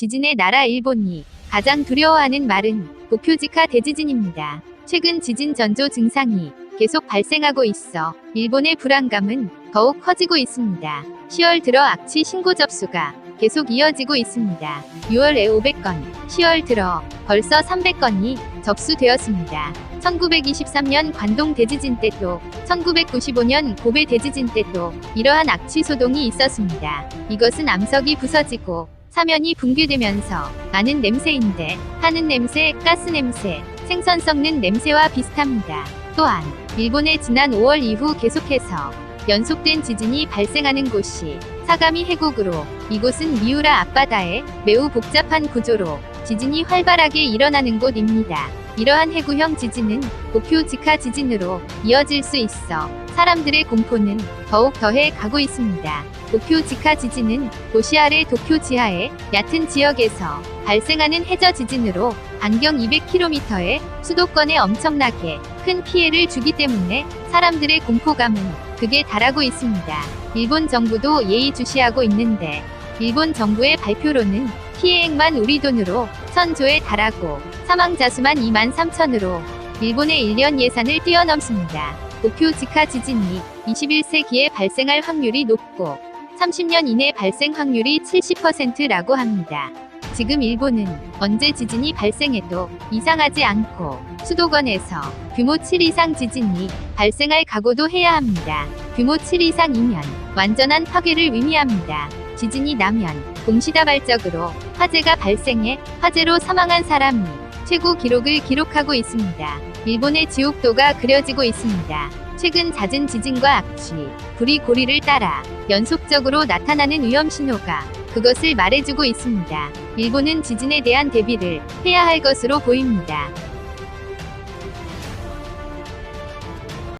지진의 나라 일본이 가장 두려워하는 말은 도쿄지카 대지진입니다. 최근 지진 전조 증상이 계속 발생하고 있어 일본의 불안감은 더욱 커지고 있습니다. 10월 들어 악취 신고 접수가 계속 이어지고 있습니다. 6월에 500건, 10월 들어 벌써 300건이 접수되었습니다. 1923년 관동 대지진 때도 1995년 고베 대지진 때도 이러한 악취 소동이 있었습니다. 이것은 암석이 부서지고 사면이 붕괴되면서 나는 냄새인데 하는 냄새, 가스 냄새, 생선 썩는 냄새와 비슷합니다. 또한 일본의 지난 5월 이후 계속해서 연속된 지진이 발생하는 곳이 사가미 해국으로 이곳은 미우라 앞바다의 매우 복잡한 구조로 지진이 활발하게 일어나는 곳입니다. 이러한 해구형 지진은 도쿄 지카 지진으로 이어질 수 있어 사람들의 공포는 더욱 더해 가고 있습니다. 도쿄 지카 지진은 도시 아래 도쿄 지하의 얕은 지역에서 발생하는 해저 지진으로 반경 200km의 수도권에 엄청나게 큰 피해를 주기 때문에 사람들의 공포감은 극에 달하고 있습니다. 일본 정부도 예의주시하고 있는데 일본 정부의 발표로는 피해액만 우리 돈으로 1000조에 달하고 사망자 수만 2만 3천으로 일본의 1년 예산을 뛰어넘습니다. 도쿄 지카 지진이 21세기에 발생할 확률이 높고 30년 이내 발생 확률이 70%라고 합니다. 지금 일본은 언제 지진이 발생해도 이상하지 않고 수도권에서 규모 7 이상 지진이 발생할 각오도 해야 합니다. 규모 7 이상이면 완전한 파괴를 의미합니다. 지진이 나면 동시다발적으로 화재가 발생해 화재로 사망한 사람이 최고 기록을 기록하고 있습니다. 일본의 지옥도가 그려지고 있습니다. 최근 잦은 지진과 악취, 불이 고리를 따라 연속적으로 나타나는 위험 신호가 그것을 말해주고 있습니다. 일본은 지진에 대한 대비를 해야 할 것으로 보입니다.